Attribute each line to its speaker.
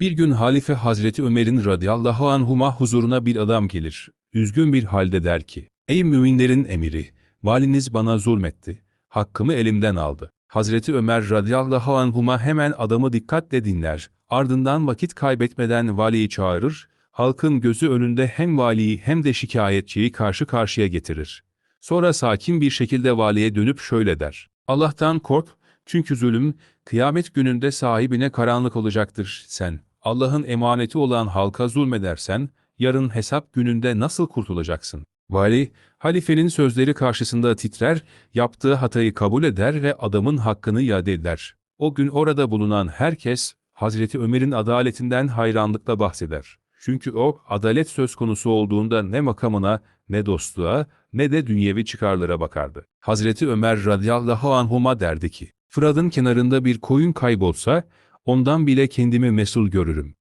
Speaker 1: Bir gün Halife Hazreti Ömer'in radıyallahu anhuma huzuruna bir adam gelir. Üzgün bir halde der ki, Ey müminlerin emiri, valiniz bana zulmetti, hakkımı elimden aldı. Hazreti Ömer radıyallahu anhuma hemen adamı dikkatle dinler, ardından vakit kaybetmeden valiyi çağırır, halkın gözü önünde hem valiyi hem de şikayetçiyi karşı karşıya getirir. Sonra sakin bir şekilde valiye dönüp şöyle der. Allah'tan kork, çünkü zulüm, kıyamet gününde sahibine karanlık olacaktır sen. Allah'ın emaneti olan halka zulmedersen, yarın hesap gününde nasıl kurtulacaksın? Vali, halifenin sözleri karşısında titrer, yaptığı hatayı kabul eder ve adamın hakkını iade eder. O gün orada bulunan herkes, Hazreti Ömer'in adaletinden hayranlıkla bahseder. Çünkü o, adalet söz konusu olduğunda ne makamına, ne dostluğa, ne de dünyevi çıkarlara bakardı. Hazreti Ömer radıyallahu anhuma derdi ki, Fırat'ın kenarında bir koyun kaybolsa, ondan bile kendimi mesul görürüm.